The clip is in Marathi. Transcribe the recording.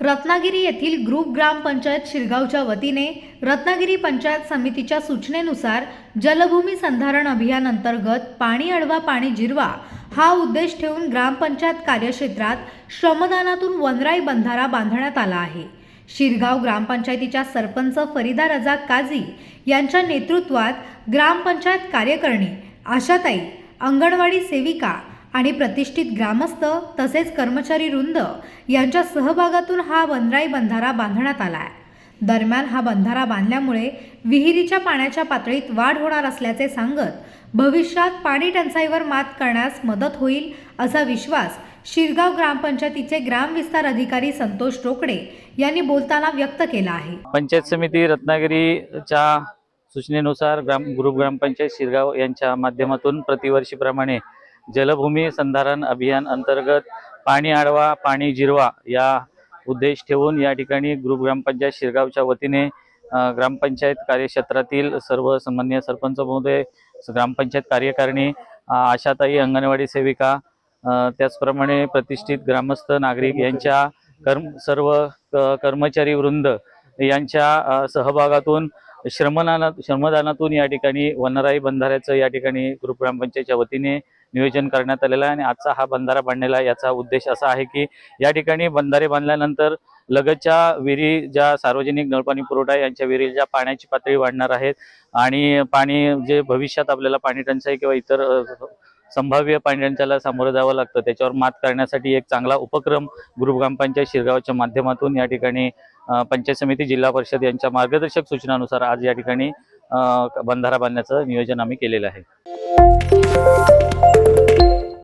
रत्नागिरी येथील ग्रुप ग्रामपंचायत शिरगावच्या वतीने रत्नागिरी पंचायत समितीच्या सूचनेनुसार जलभूमी संधारण अभियान अंतर्गत पाणी अडवा पाणी जिरवा हा उद्देश ठेवून ग्रामपंचायत कार्यक्षेत्रात श्रमदानातून वनराई बंधारा बांधण्यात आला आहे. शिरगाव ग्रामपंचायतीच्या सरपंच फरीदा रजा काझी यांच्या नेतृत्वात ग्रामपंचायत कार्यकारिणी आशाताई अंगणवाडी सेविका आणि प्रतिष्ठित ग्रामस्थ तसेच कर्मचारी वृंद यांच्या सहभागातून हा वनराई बंधारा बांधण्यात आला आहे दरम्यान हा बंधारा बांधल्यामुळे विहिरीच्या पाण्याच्या पातळीत वाढ होणार असल्याचे सांगत भविष्यात पाणी टंचाईवर मात करण्यास मदत होईल असा विश्वास शिरगाव ग्रामपंचायतीचे ग्रामविस्तार अधिकारी संतोष टोकडे यांनी बोलताना व्यक्त केला आहे. पंचायत समिती रत्नागिरीच्या सूचनेनुसार ग्राम ग्रुप ग्रामपंचायत शिरगाव यांच्या माध्यमातून प्रतिवर्षीप्रमाणे जलभूमी संधारण अभियान अंतर्गत पाणी आडवा पाणी जिरवा या उद्देश ठेवून या ठिकाणी ग्रुप ग्रामपंचायत शिरगावच्या वतीने ग्रामपंचायत कार्यक्षेत्रातील सर्व सन्मान्य सरपंच महोदय ग्रामपंचायत कार्यकारिणी आशाताई अंगणवाडी सेविका त्याचप्रमाणे प्रतिष्ठित ग्रामस्थ नागरिक यांच्या कर्म सर्व कर्मचारी वृंद यांच्या सहभागातून श्रमदाना श्रमदानातून या ठिकाणी वनराई बंधाऱ्याचं या ठिकाणी ग्रुप ग्रामपंचायतच्या वतीने नियोजन करण्यात आलेलं आहे आणि आजचा हा बंधारा बांधलेला याचा उद्देश असा आहे की या ठिकाणी बंधारे बांधल्यानंतर लगतच्या विहिरी ज्या सार्वजनिक नळपाणी पुरवठा आहे, यांच्या विहिरीच्या पाण्याची पातळी वाढणार आहेत आणि पाणी जे भविष्यात आपल्याला पाणी टंचाई किंवा इतर संभाव्य पाणी टंचाईला सामोरं जावं लागतं. त्याच्यावर मात करण्यासाठी एक चांगला उपक्रम ग्रुप ग्रामपंचायत शिरगावच्या माध्यमातून या ठिकाणी पंचायत समिती जिल्हा परिषद यांच्या मार्गदर्शक सूचनानुसार आज या ठिकाणी बंधारा बांधण्याचं नियोजन आम्ही केलेलं आहे.